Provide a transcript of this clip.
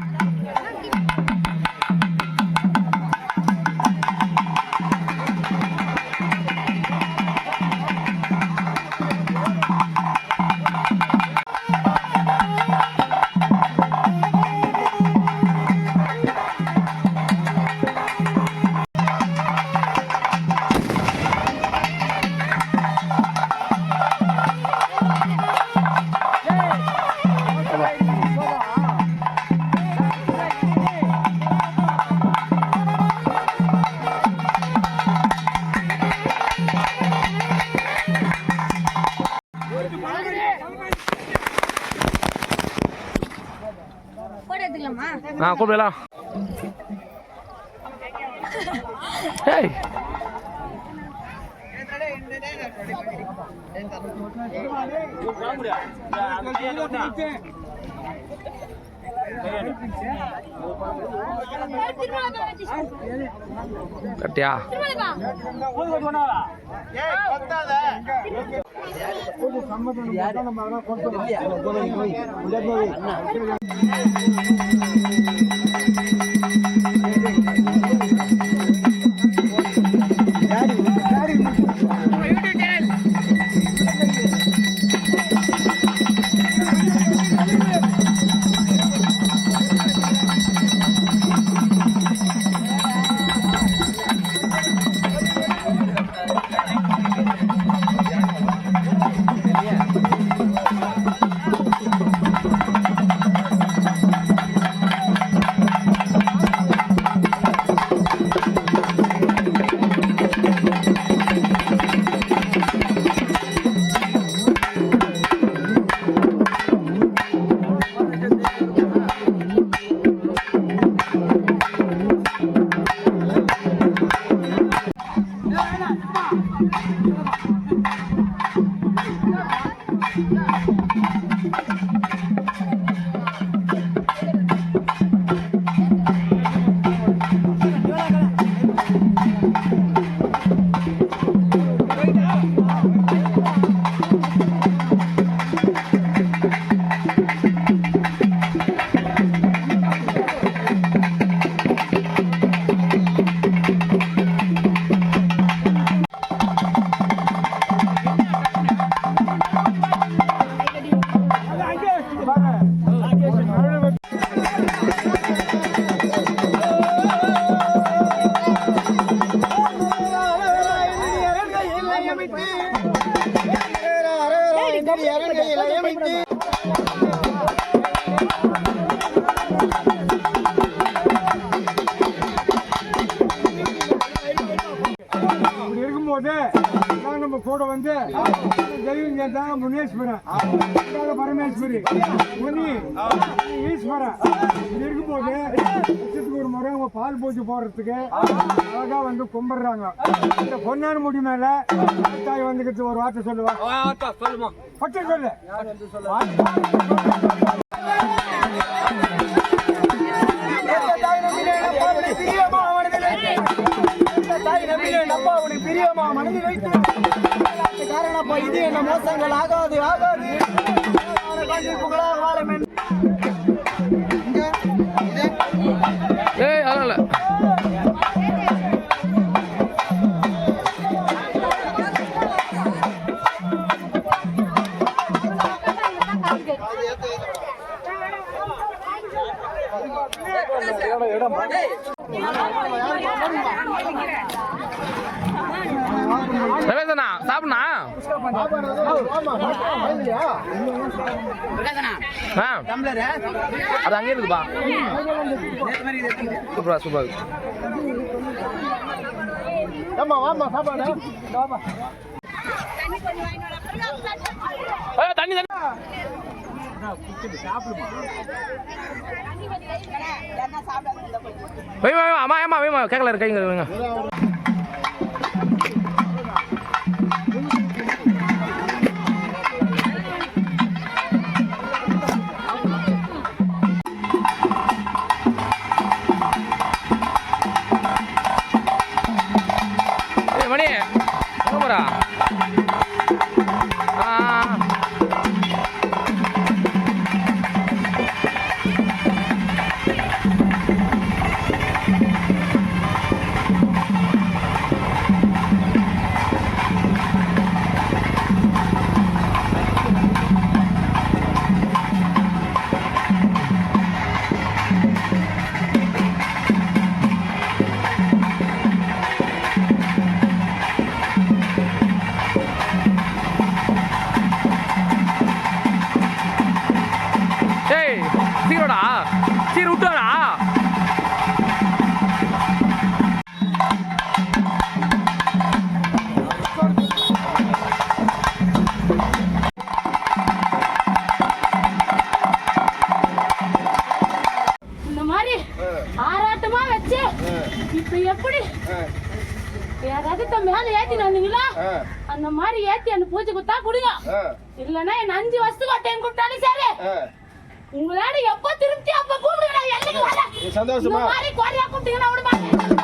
Bye. எடுத்துக்கலாமா ஆ கூப்பிடலாம் ஏய். கட்டியா? இப்படி கூட வந்து தெய்வம் கேட்டாங்க முனேஸ்வரன் பரமேஸ்வரி. முனி ஈஸ்வரன். இப்படி இருக்கும்போது வருஷத்துக்கு ஒரு முறை அவங்க பால் பூஜை போடுறதுக்கு அழகா வந்து கும்பிடுறாங்க. இந்த பொன்னான முடி மேல தாய் வந்துக்கிட்டு ஒரு வார்த்தை சொல்லுவா? சொல்லுமா. பட்டு சொல்லு. பிரியமா மனதில் வைத்து காரணப்பா இது என்ன மோசங்கள் ஆகாது ஆகாது புகழாக வாழும் என்று ஏய் அதெல்லாம் இல்லை ரமேஷண்ணா சாப்பிட்ண்ணா? அது அங்கே இருக்குப்பா சூப்பரா சூப்பரா இருக்கு. வாமா சாப்பாடு ஏய், தண்ணி தண்ணி. வைமா வைமா அம்மா ஏமா வைமா கேட்கல இருக்கீங்க வைங்க வச்சு இப்ப எப்படி? என் ரகத்தை மேல ஏத்திட்டு வந்தீங்களா? அந்த மாதிரி ஏத்தி அந்த பூஜை குத்தா கொடுங்க. இல்லன்னா என்ன அஞ்சு வருஷத்துக்கு ஒரு டைம் கூப்பிட்டாலும் சரி. உங்களால எப்ப திருப்தி அப்ப கூப்பிடுங்க. சந்தோஷமா? கூப்பிட்டீங்கன்னா விட மாட்டேன்